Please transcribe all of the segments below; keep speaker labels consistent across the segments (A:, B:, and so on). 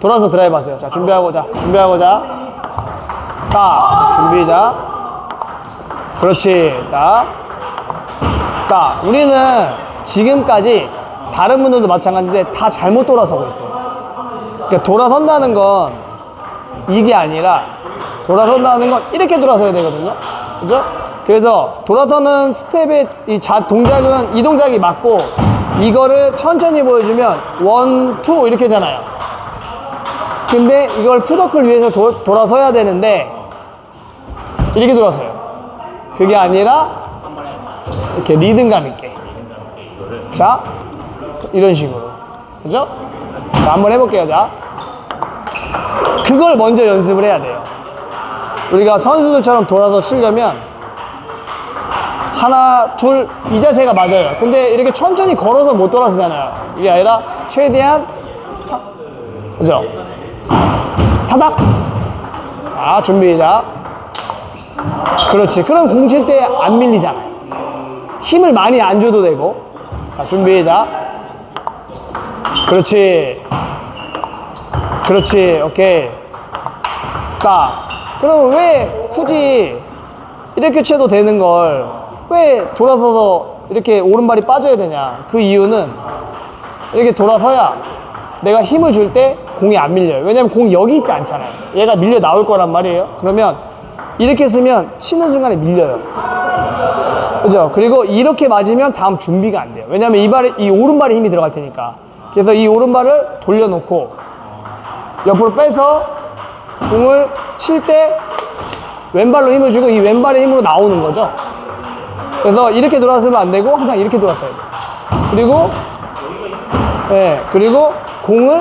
A: 돌아서 드라이브 하세요. 자, 준비하고, 자, 준비하고, 자. 딱, 준비, 자. 그렇지. 딱. 딱. 우리는 지금까지 다른 분들도 마찬가지인데 다 잘못 돌아서고 있어요. 그러니까 돌아선다는 건 이게 아니라 돌아선다는 건 이렇게 돌아서야 되거든요. 그죠? 그래서 돌아서는 스텝의 이 자, 동작은 이 동작이 맞고 이거를 천천히 보여주면 원, 투 이렇게잖아요. 근데 이걸 푸더클 위해서 도- 돌아서야 되는데 이렇게 돌아서요. 그게 아니라 이렇게 리듬감 있게. 자, 이런 식으로. 그죠? 자, 한번 해볼게요. 자. 그걸 먼저 연습을 해야 돼요. 우리가 선수들처럼 돌아서 치려면 하나, 둘, 이 자세가 맞아요. 근데 이렇게 천천히 걸어서 못 돌아서잖아요. 이게 아니라 최대한 타, 그죠? 타닥! 아, 준비, 자. 그렇지. 그럼 공 칠 때 안 밀리잖아요. 힘을 많이 안 줘도 되고. 자, 준비, 자. 그렇지. 그렇지. 오케이. 딱. 그럼 왜 굳이 이렇게 쳐도 되는 걸 왜 돌아서서 이렇게 오른발이 빠져야 되냐. 그 이유는 이렇게 돌아서야 내가 힘을 줄때 공이 안 밀려요. 왜냐면 공이 여기 있지 않잖아요. 얘가 밀려 나올 거란 말이에요. 그러면 이렇게 쓰면 치는 순간에 밀려요. 그죠? 그리고 이렇게 맞으면 다음 준비가 안 돼요. 왜냐면 이 발에, 이 오른발에 힘이 들어갈 테니까. 그래서 이 오른발을 돌려놓고 옆으로 빼서 공을 칠 때 왼발로 힘을 주고 이 왼발의 힘으로 나오는 거죠. 그래서 이렇게 돌아서면 안 되고 항상 이렇게 돌아서야 돼요. 그리고 예, 그리고 공을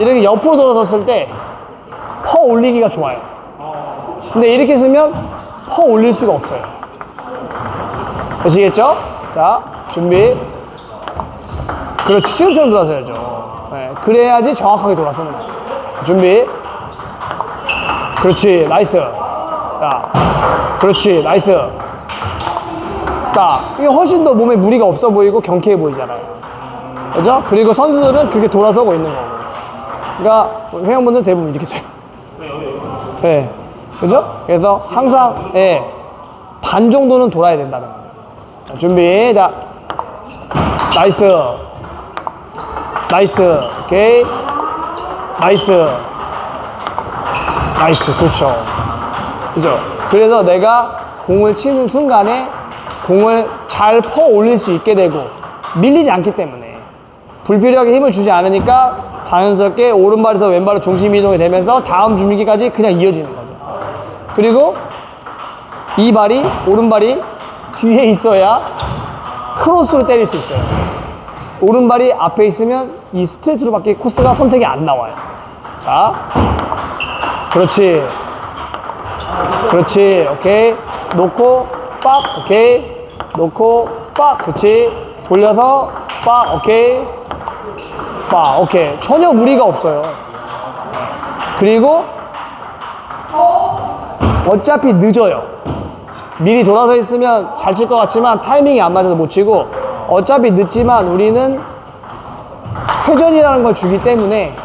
A: 이렇게 옆으로 돌아섰을 때 퍼 올리기가 좋아요. 근데 이렇게 쓰면 퍼 올릴 수가 없어요. 아시겠죠? 자, 준비. 그렇지, 지금처럼 돌아서야죠. 예, 그래야지 정확하게 돌아서는 거예요. 준비. 그렇지, 나이스. 자, 그렇지, 나이스. 딱. 이게 훨씬 더 몸에 무리가 없어 보이고 경쾌해 보이잖아요. 그죠? 그리고 선수들은 그렇게 돌아서고 있는 거고. 그러니까 회원분들 대부분 이렇게 쳐요. 네. 그죠? 그래서 항상, 예, 반 정도는 돌아야 된다는 거죠. 자, 준비. 자. 나이스. 나이스. 오케이. 나이스. 나이스. 그렇죠. 그죠? 그래서 내가 공을 치는 순간에 공을 잘 퍼 올릴 수 있게 되고 밀리지 않기 때문에 불필요하게 힘을 주지 않으니까 자연스럽게 오른발에서 왼발로 중심 이동이 되면서 다음 준비기까지 그냥 이어지는 거죠. 그리고 이 발이 오른발이 뒤에 있어야 크로스로 때릴 수 있어요. 오른발이 앞에 있으면 이 스트레이트로밖에 코스가 선택이 안 나와요. 자, 그렇지. 그렇지. 오케이. 놓고 빡. 오케이. 놓고 빡. 그렇지. 돌려서 빡. 오케이. 빡. 오케이. 전혀 무리가 없어요. 그리고 어차피 늦어요. 미리 돌아서 있으면 잘 칠 것 같지만 타이밍이 안 맞아서 못 치고 어차피 늦지만 우리는 회전이라는 걸 주기 때문에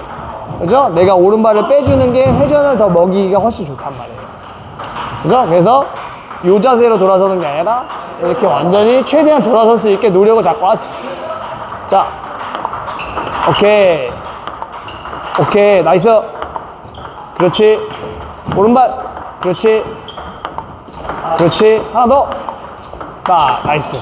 A: 그죠? 내가 오른발을 빼주는 게 회전을 더 먹이기가 훨씬 좋단 말이에요. 그죠? 그래서 요 자세로 돌아서는 게 아니라 이렇게 완전히 최대한 돌아설 수 있게 노력을 자꾸 하세요. 자, 오케이. 오케이. 나이스. 그렇지. 오른발. 그렇지. 그렇지. 하나 더. 자, 나이스.